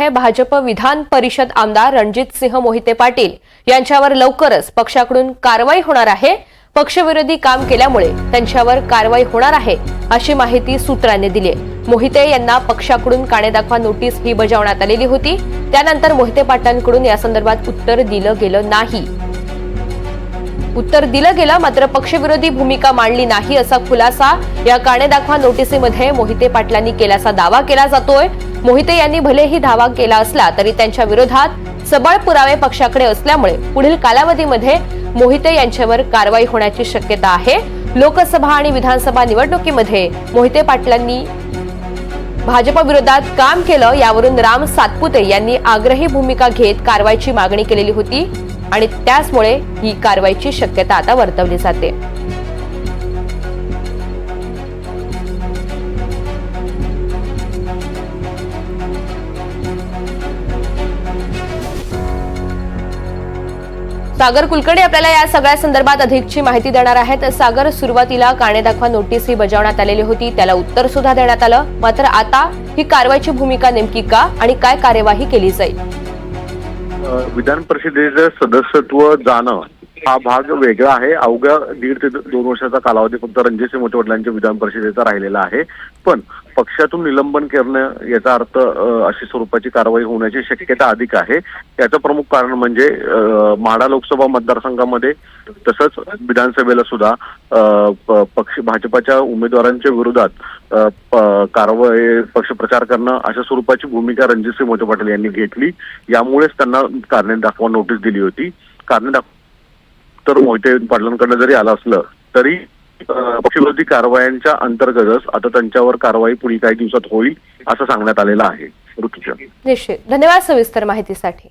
हे भाजप विधान परिषद आमदार रणजित सिंह मोहिते पाटील यांच्यावर लवकरच पक्षाकडून कारवाई होणार आहे. पक्षविरोधी काम केल्यामुळे त्यांच्यावर कारवाई होणार आहे अशी माहिती सूत्रांनी दिली मोहिते यांना पक्षाकडून काणे दाखवा नोटीस ही बजावण्यात आलेली होती. त्यानंतर मोहिते पाटलांकडून या संदर्भात उत्तर दिलं गेलं नाही. उत्तर दिलं गेलं मात्र पक्षविरोधी भूमिका मांडली नाही असा खुलासा या काणे दाखवा नोटिसीमध्ये मोहिते पाटलांनी केल्याचा दावा केला जातोय. मोहिते यांनी भलेही धावा केला असला तरी त्यांच्या विरोधात सबळ पुरावे पक्षाकडे असल्यामुळे पुढील कालावधीमध्ये मोहिते यांच्यावर कारवाई होण्याची शक्यता आहे. लोकसभा आणि विधानसभा निवडणुकीमध्ये मोहिते पाटलांनी भाजप विरोधात काम केलं यावरून राम सातपुते यांनी आग्रही भूमिका घेत कारवाईची मागणी केलेली होती आणि त्याचमुळे ही कारवाईची शक्यता आता वर्तवली जाते. सागर कुलकर्णी आपल्याला या सगळ्या संदर्भात अधिकची माहिती देणार आहेत. सागर सुरुवातीला काणे दाखवा नोटीस ही बजावण्यात आलेली होती. त्याला उत्तर सुद्धा देण्यात आलं. मात्र आता ही कारवाईची भूमिका नेमकी का आणि काय कार्यवाही केली जाईल? विधान परिषदेचं सदस्यत्व जाणं हा भाग वेगळा आहे. अवघ्या दीड ते दोन वर्षाचा कालावधी फक्त रणजितसिंह मोठे वडिलांच्या विधान परिषदेचा राहिलेला आहे. पण पक्षातून निलंबन करणं याचा अर्थ अशी स्वरूपाची कारवाई होण्याची शक्यता अधिक आहे. याचं प्रमुख कारण म्हणजे अ, माढा लोकसभा मतदारसंघामध्ये तसंच विधानसभेला सुद्धा पक्ष भाजपाच्या उमेदवारांच्या विरोधात कारवाई पक्ष प्रचार करणं अशा स्वरूपाची भूमिका रणजितसिंह मोठे पाटील यांनी घेतली. यामुळेच त्यांना कारणे दाखवा नोटीस दिली होती. कारणे दाखवा तर मोहिते पाटलांकडनं जरी आलं असलं तरी पक्षविरोधी कारवायांच्या अंतर्गतच आता त्यांच्यावर कारवाई पुढील काही दिवसात होईल असं सांगण्यात आलेलं आहे. ऋतुजा. निश्चित. धन्यवाद सविस्तर माहितीसाठी.